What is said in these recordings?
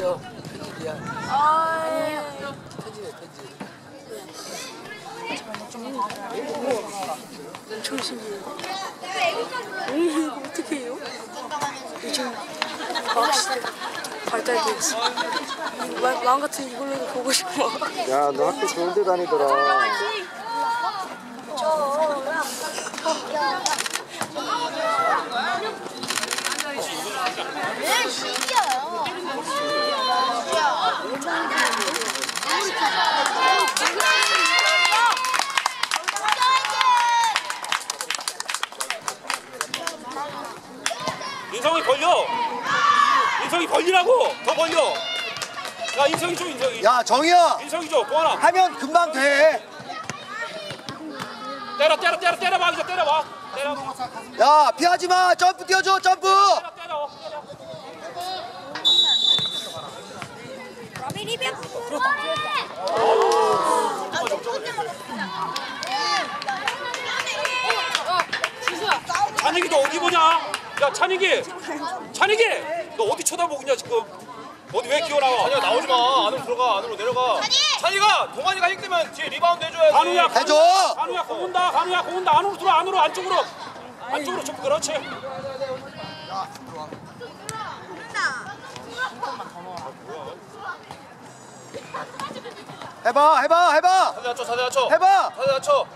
야, 편집이야. 아, 편집이야, 편집. 정신이. 음, 어떻게 해요? 요즘 과학시대 발달돼 있어. 이 마- 마음 같은 이걸로도 보고 싶어. 야, 너 학교 좋은 데 다니더라. 왜 신기해요? 인성이 벌려. 인성이 벌리라고. 더 벌려. 야 인성이 줘 인성이. 야, 정희야! 인성이 줘. 또 하나. 하면 금방 돼. 때려 때려 때려 때려 봐 이제 때려 봐. 때려. 야, 피하지 마. 점프 뛰어줘, 점프! 때려 때려. 찬익이 너 어디 보냐? 야 찬익이. 찬익이. 너 어디 쳐다보고 있냐 지금? 어디 왜 기어 나와? 찬이가 나오지 마. 안으로 들어가. 안으로 내려가. 찬이가 동환이가 힘들면 뒤에 리바운드 해줘야지. 간우야 해줘! 간우야 공 온다 간우야 공 온다 안으로 들어 안으로 안쪽으로 안쪽으로 좀 그렇지 해봐, 해봐, 해봐! 사대 낮춰. 사대 낮춰. 해봐! 사대 낮춰.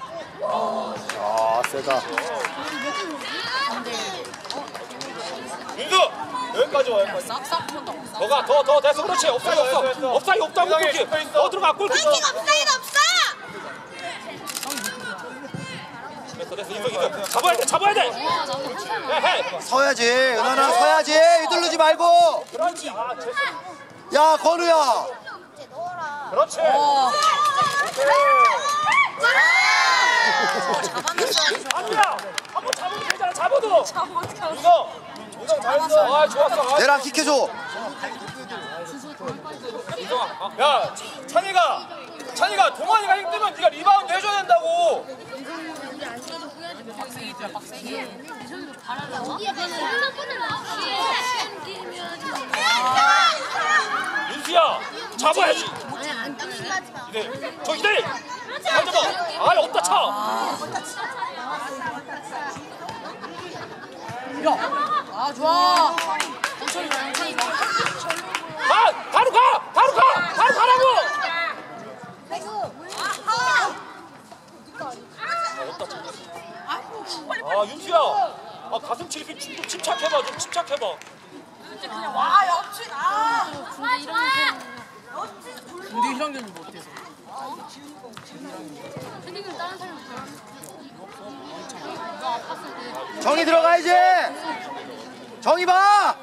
아, 세다. 윤수 여기까지 와. 여기까지. 너가 더 더 됐어 그렇지 업사이 됐어, 없어 됐어. 업사이 없다고 세상에 그렇게 짚어 있어. 더 들어가 골 파이팅 업사이드 없어! 됐어 됐어 인성 인성 잡아야 돼 잡아야 돼 해해 서야지. 은하나 서야지. 휘둘르지 말고. 그렇지 아 됐어 야, 건우야. 그렇지 안우야 한번 잡으면 되잖아 잡아도 윤성. 윤성 잘했어. 아 좋았어 아, 내랑 킥해줘. 야 찬이가 찬이가 동환이가 힘들면 네가 리바운드 해줘야 된다고. 윤수야 잡아야지 이대 저 이대 잡아 아 없다 차 아, 좋아. 가! 바로 가! 바로 가! 바로 가라고! 아 윤수야 아 가슴 칠이 좀 침착해봐 좀 침착해봐 근데 이랑견이 못해서. 정희 들어가야지. 정희 봐.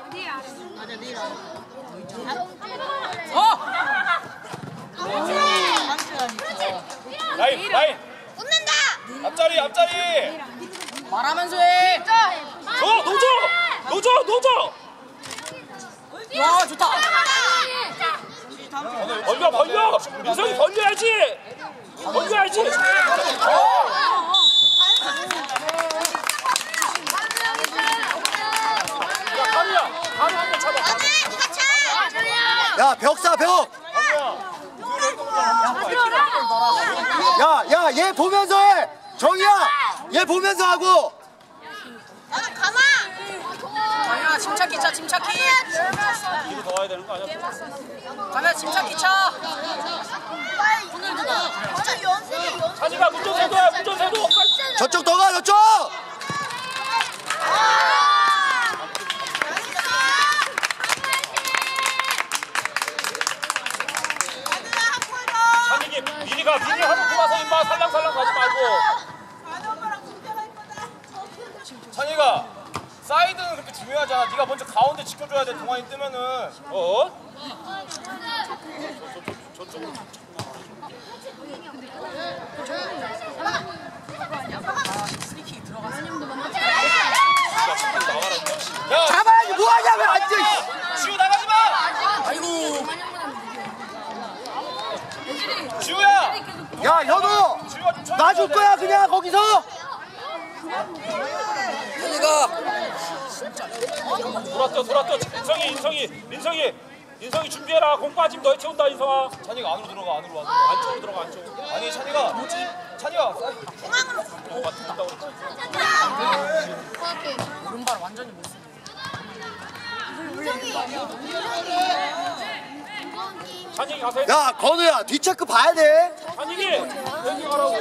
라인 라인. 웃는다! 앞자리 앞자리. 말하면서 해. 저 노져! 노져! 노져! 와, 좋다. 벌려 벌려! 민성이 벌려야지! 벌려야지! 야 벽사, 벽. 야, 야, 얘 보면서 해. 정희야, 얘 보면서 하고. 너는 가면 침착기 차, 침착기. 뒤로 더 와야 되는 거 아니야? 가면 침착기 차. 진짜 연습이 연습! 찬이가 운전세도야 운전세도! 저쪽 더 가, 저쪽. 찬이기 미리 가 미리 하고 돌아서 임마 살랑살랑 가지 말고 찬이가 사이드는 그렇게 중요하잖아. 네가 먼저 가운데 지켜줘야 돼. 동환이 뜨면은. 어? 야 잡아야지. 뭐하냐, 왜 앉아. 지우 나가지 마. 아이고. 지우야. 야, 현우. 지우가 좀 쳐줘야 놔줄 돼. 거야, 그냥 거기서. 돌았다 돌았다 인성이 인성이 인성이 인성이 준비해라. 공 빠지면 너희 채운다 인성아. 찬이가 안으로 들어가 안으로 안으로. 안쪽으로 들어가 안쪽. 아니 찬이가 뭐지? 찬이가 사이드. 어 맞다 그랬지. 오른발 완전히 못 써. 찬이기 가세요. 야 건우야 뒷체크 봐야 돼 찬이기 여기 가라고.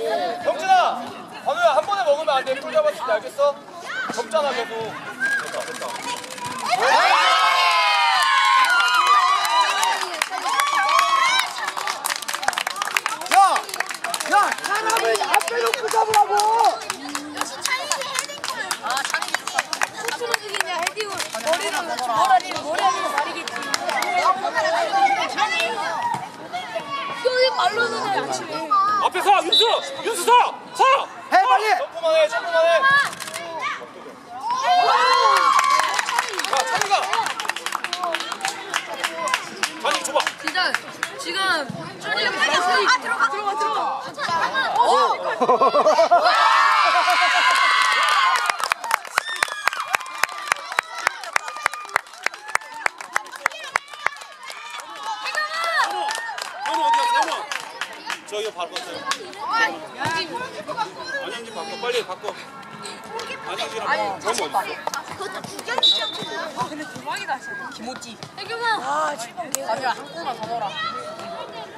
경진아, 관우야 한 번에 먹으면 안 돼. 풀 잡았을 때 알겠어? 접잖아 계속. 됐다 됐다. 야 야 사람을 앞에 놓고 잡으라고 역시 차이지 헤딩골. 아 찬이 좋다. 코스모직이냐 헤딩을 머리는 머리는 머리는 말이겠지. 여기 말로는 해. 앞에 서 윤수 윤수 서 서. 해 빨리 점프만 해, 점프만 해. 야 찬이가. 찬이 줘봐. 진짜 지금 준이 형 아 들어가 들어가 들어가. 현우 현우 어디야 현우. 저기 바꿔 요 안영진 바꿔 빨리 바꿔. 정우 어디 있어? 그것도 구경시켰잖아. 김호띠. 애경아. 아 7번 개. 아니야 한 골만 더 넣어라.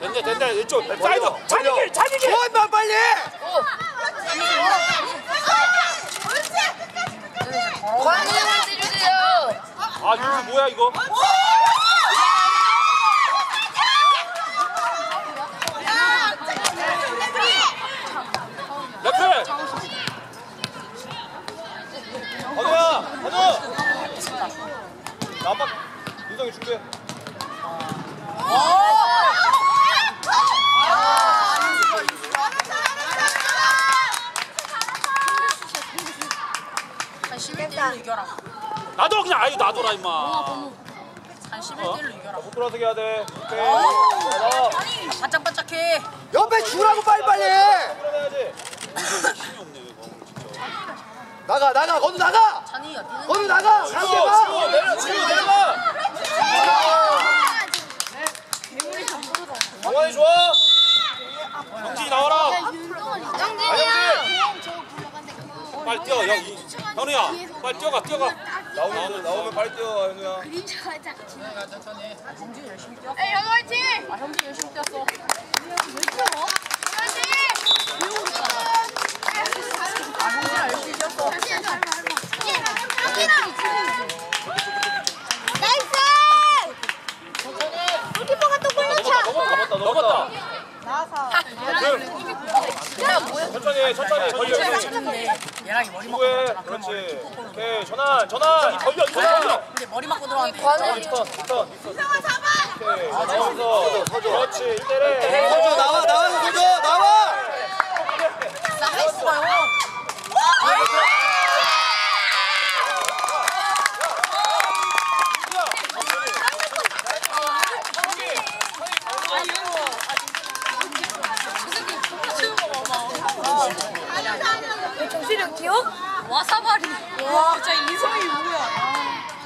된다 된다 이쪽 사이드 찬이기 찬이기. 좋아한다 빨리 관우형을 때려주세요. 아 윤수 뭐야 이거? 레페. 관우야, 관우. 나빠. 윤성이 준비해. 한 11대1로 이겨라. 나도 그냥 아유 나도라 임마. 한 11대1로 이겨라. 못 돌아서게 해야 돼. 오케이. 나와. 반짝반짝해. 옆에 주라고 빨리 빨리 돌아가야지. 나가 나가 건우 나가 뛰는 건우 나가 치워, 봐 내려, 치워, 내려가. 동환이 좋아. 영진이 나와라. 영진이야. 빨리 뛰어. 현우야. 빨리 뛰어가 뛰어가. 나오면 나오면 빨리 뛰어, 현우야. 형진 열심히 뛰었어. 에이 현우 화이팅. 아 형진 열심히 뛰었어. 아 형진아 열심히 뛰었어. 나이스! 골키퍼가 또골 넘었다, 넣자. 넘었다. 야 뭐야? 천천히, 해, 천천히. 걸려. 쳤는데 얘랑이 머리 맞고 후에 들어갔잖아. 그럼 그렇지. 오케이, 전환, 전환. 걸려 이거 걸려. 근데 머리 맞고 들어갔는데 턴, 턴. 오케이, 나와서. 그렇지, 이때래. 서줘 나와 나와 서줘 나와 나이스가요. 정수령 기억? 와사바리. 와, 진짜 이성이 뭐야?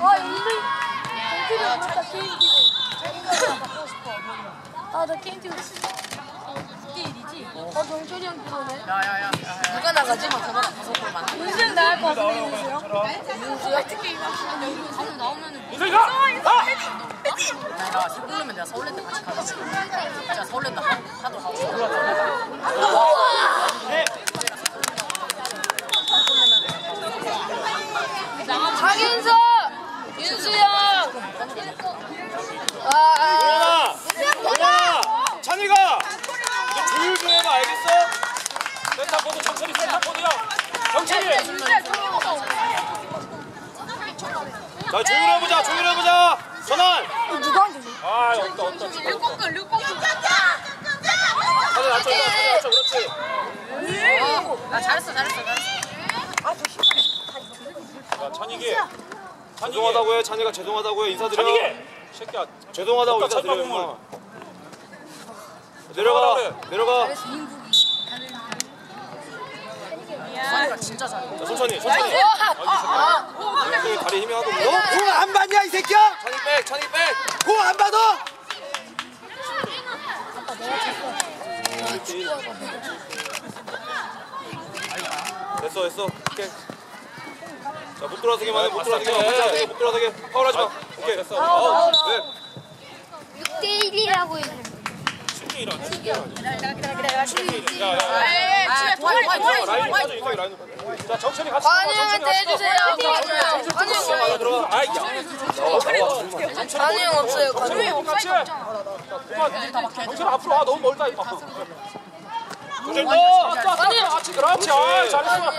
아, 인생. 정수령 진짜 게임기네. 아, 나 게임 뛰고 싶어. 1대1이지? 어, 정수리 형 그러네. 야야야. 누가 나가지? 막 저번에 다섯 골만. 윤수 형 나갈 것 같은데, 윤수 형? 윤수 형? 게임 하시면 여기 가면 나오면은. 인성이 가. 가. 내가 술 끊으면 내가 서울랜드 같이 가겠어. 진짜 서울랜드 하- 하도 하고 싶어. 강윤서! 윤수 형! 아, 동현아, 동현아, 찬이가 이제 조율 좀 해봐, 알겠어? 센터 코드 천천히 센터 코드야. 정신이. 자, 조율해보자, 조율해보자. 전환. 아 없다 없다. 류꼬끄, 류꼬끄. 낮춰, 차례 낮춰, 그렇지. 아 잘했어 잘했어 잘했어. 야 찬이기. 찬이기. 죄송하다고 해, 찬이가 죄송하다고 해, 인사드려. 찬이기. 새끼야. 죄송하다고 인사드려. 내려가, 내려가. 사이가 진짜 잘해. 자, 천천히 천천히 여기 다리 힘이 하나도 없네 너공안 받냐 이 새끼야? 찬이 백 찬이 백 공안 받아? 됐어 됐어 오케이 돌아서기만 해 못 돌아서기만 해. 못 돌아서게 파울하지 마 오케이 됐어 아우 네 6대 1이라고 이 라인 빠져 자 정천이 같이 같이 해주세요. 관이 형 없어요. 형. 같이 정천 앞으로 와 너무 멀다 이거 그렇지 아 잘했어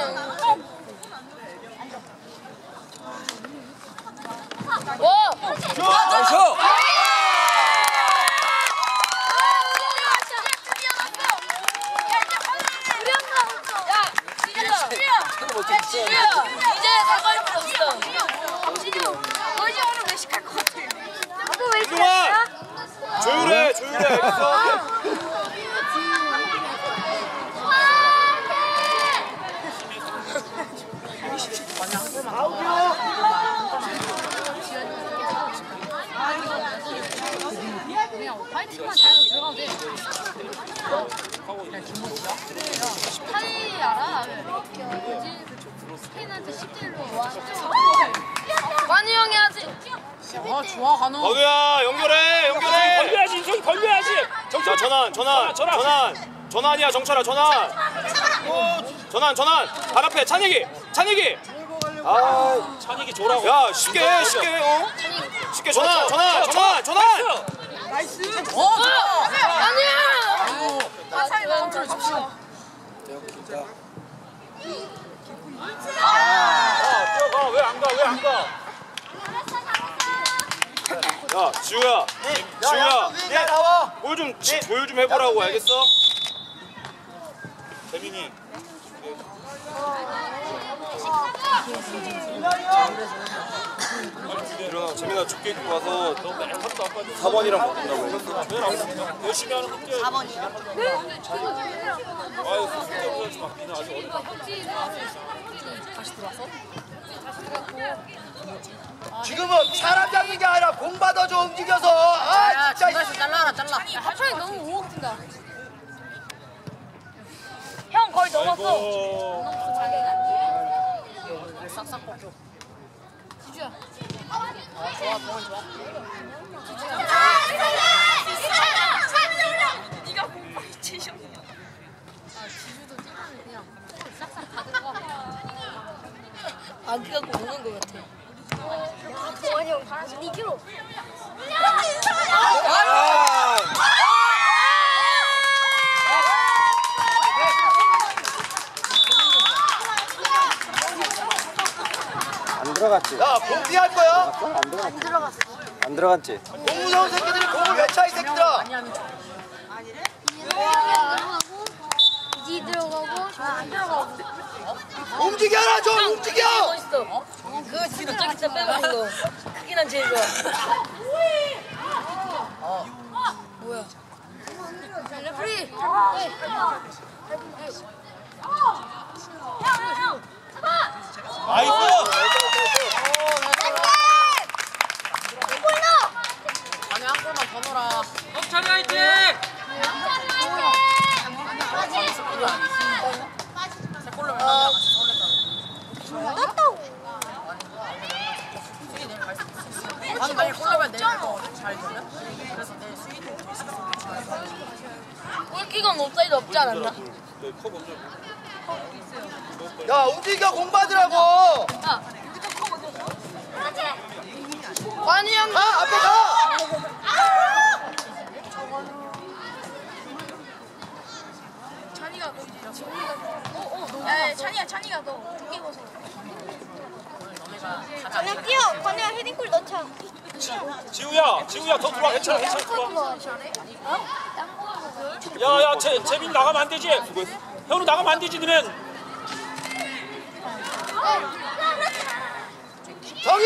와. 나이스. 이제 나갈 필요 없어. 잘 들어가면 돼. 파이 알아? 스페인한테 10대1로 와. 관이 형이 하지. 아, 좋아, 간호. 건우야 연결해 연결해 벌려야지 인성이 벌려야지. 자 정철 전환 전환 전환, 전환 전환이야 정철아 전환 전환 전환 발 앞에 찬익이 찬익이 아, 찬익이 줘라고. 야 쉽게 해, 쉽게 해, 어 쉽게 전환 전환 전환 전환 어, 좋아. 관 이 형. 화살이 컨트롤 집중. 아 뛰어가 왜 안 가 왜 안 가? 야 지우야 지우야 야 나와. 보여 좀 지- 보여 좀 해보라고 알겠어? 재민이 일어나 재민아 죽게 입고 와서 4번이랑 바꾼다고 했어 열심히 하는 것들. 4번이요? 아유, 쓸데없는 막 니는 아직 어리다. 지금은 사람 잡는 게 아니라 공 받아줘 움직여서. 아 야, 진짜. 중간에서 잘라라, 잘라. 하프라인 너무 우혹된다. 형 거의 넘었어. 어, 싹싹 뻗겨. 아, 들어가. 안 갖고 오는 것 같아. 동환이 형 바람 2kg. 안 들어갔지. 야공 피할 거야? 안 들어갔어. 안 들어갔지. 공 무서운 새끼들이 공을 외쳐 이 새끼들아. 많이 하는 척. 들어가고 이지 들어가고 저안 들어가고. 움직여라 좀 움직여. 멋있어. 그거 진짜 저기 진짜 빼고 거. 크긴 한 제일 좋아. 뭐야? 레프리. 아니, 한 골만 더 넣어 라. 세 골로 면 아, 수위 내일 갈수 있어. 나는 만약 골 넣으면 내일 거잘 되면? 그래서 내일 수위 도 골키건 옵사이드 없지 않았나? 야 움직여 공 받으라고. 관이 형. 가 앞에 가. 찬이가 거기 야, 찬이야, 찬이가 너 가자. 그냥 뛰어. 건이야 헤딩골 넣자. 지우야, 지우야, 더 들어와. 괜찮아, 괜찮아. 들어와. 뭐 야, 야, 재, 재민 나가면 안 되지. 현우 나가면 안 되지, 너는. 정희.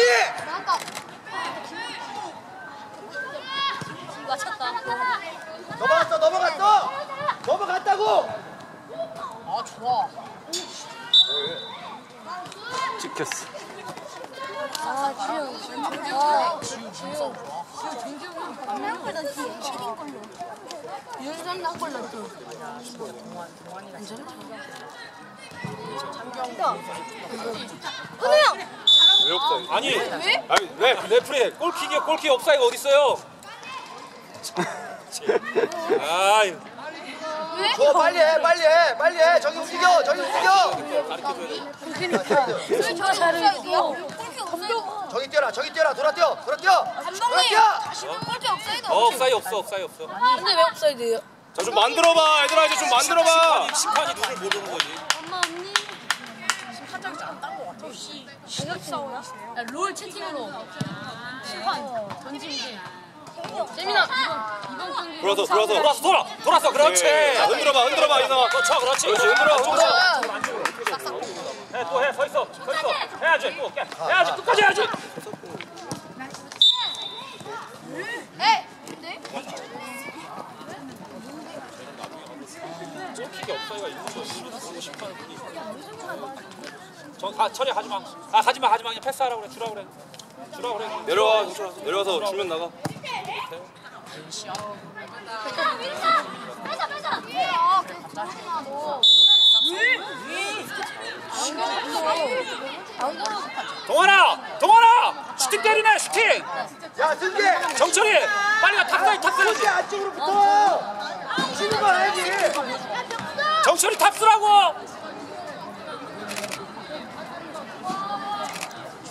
맞췄다. 넘어갔어 넘어갔어. 넘어갔다고. 아, 좋아. 막혔어. 아 지금 아 지금 한명보다 뒤에 윤선 나골 넣고 은우 형 왜 없어? 아니 왜? 아니 왜? 레프리 골킥이야 골킥 업사이가 어디 있어요? 아유 줘 빨리 해 빨리 해 빨리 해. 저기 움직여 저기 움직여. 저 잘했고 감독 저기 뛰어라 저기 뛰어라. 돌아 뛰어 돌아 뛰어. 돌아 감독님 뛰어. 다시 볼 골대 없어요. 어 업사이 없어 업사이 없어. 근데 왜 없어야 자좀 만들어봐. 얘들아 이제 좀 만들어봐. 심판이 누굴 모르는 거지. 엄마 언니. 심판장이 안딴거 같아. 저녁 싸우나? 롤 채팅으로. 심판. 던지는 게 재민아 이번 이번 경기 돌아서 돌아서 돌았어 돌아 돌았어 그렇지. 예. 자 흔들어봐 흔들어봐 이상아 그렇죠 그렇지. 그렇지 흔들어 흔들어 해또해 서 있어 서 있어 해야지 또 해. 해야지 끝까지 해야지. 에? 네? 킥이 업사이가 있는 거 모르고 심판을 보니. 저다 처리 하지 마. 아 하지 마 하지 마 그냥 패스하라 그래 주라 그래. 주라 그래. 내려와 내려와서 주면 나가 아. 동환아 동환아 슈팅 때리네 슈팅. 야 승재 정철이 빨리 가 탑사이 탑사이. 승재 안쪽으로 붙어 치는 거 알지 정철이 탑수라고.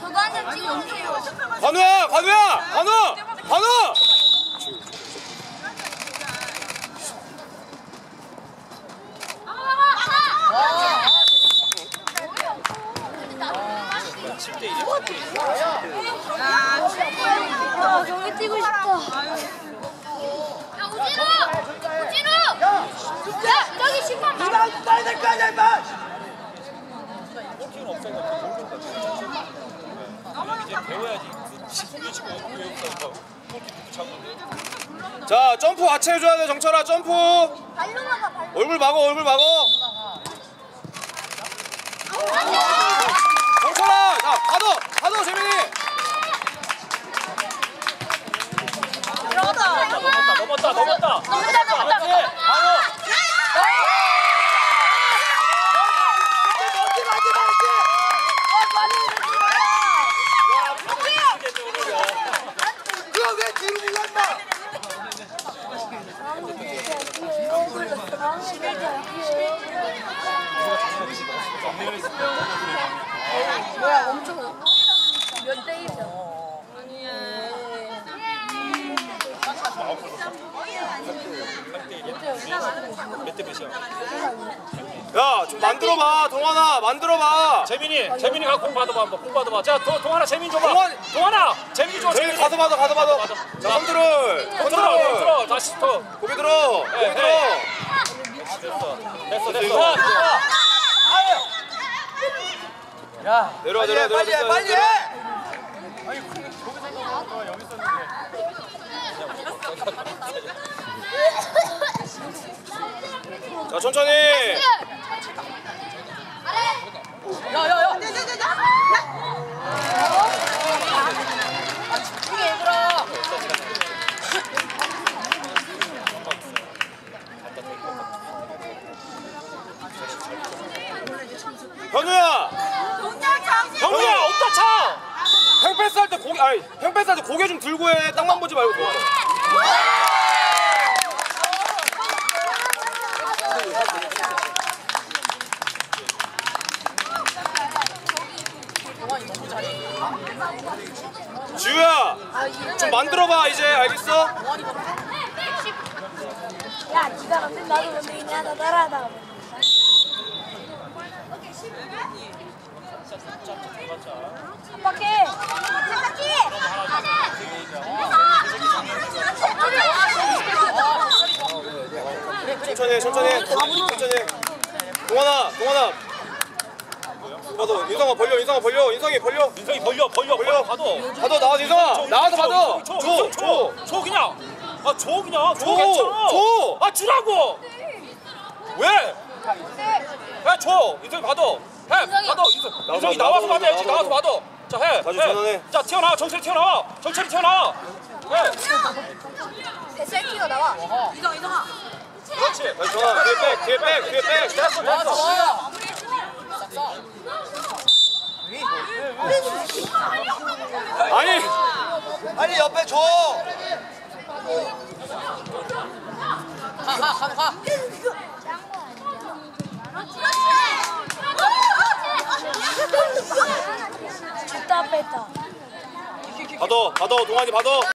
저도 한장 찍어주세요. 관우야 관우야 관우 관우 아 저기 뛰고 싶다 야 우진우! 우진우! 야 저기 심판 바로. 이방 빨리 될거 아니야 임마 이제 배워야지. 골키? 자 점프 같이 해줘야 돼 정철아 점프 발로 막아 발로. 얼굴 막어 얼굴 막어 정철아 자 가둬 가둬 재민이 넘었다 넘었다 넘었다. 넘었다 넘었다. 맞지 맞지 맞지 그거 왜 뒤로 물러 임마 뭐야 엄청 몇 대 일이야 몇대 몇이야? 야 좀 만들어 봐 동환아 만들어 봐 재민이 재민이 가 공 받아봐 한번 공 받아봐. 자 도, 동환아 재민 줘봐. 동환! 동환아 재민이 줘. 재민이 가서 받아 가서 받아 자 컨트롤 컨트롤 들어 다시 더. 고개 들어 고개 네, 들어 됐어 됐어. 이거. 야 내려와 빨리 해 내려와 빨리 해 내려와 빨리 내려와. 해자 천천히 야야야. 현우야 정우야 없다 차. 형 패스할 때 고개 아니 때 고개 좀 들고 해. 땅만 보지 말고 지우야 좀 만들어봐 이제. 알겠어? 야 니가 만든 나도 만들겠냐 나 따라하다가 한 바퀴 천천히 해, 천천히 해. 천천히 해. 동환아 동환아 받아 인상아 벌려 인상아 벌려 인상이 벌려 인성이 벌려 벌려 벌려 받아. 받아 나와서 인상아 나와서 받아 줘줘 줘 그냥. 아줘 그냥. 줘 줘, 괜찮아. 줘. 아 주라고. 왜? 야 줘. 인성이 받아. 해 받아 유성이 나와서 받아야지 나와서 받아 자 해 다시 전환해. 자 튀어나와 정철이 튀어나와 정철이 튀어나와 해 뱃살 키가 나와. 그렇지 다시 전환. 뒤에 백, 뒤에 백, 뒤에 백. 됐어, 됐어. 아니 빨리 옆에 줘. 뺐다 뺐다. 받아, 받아, 동환이 받아.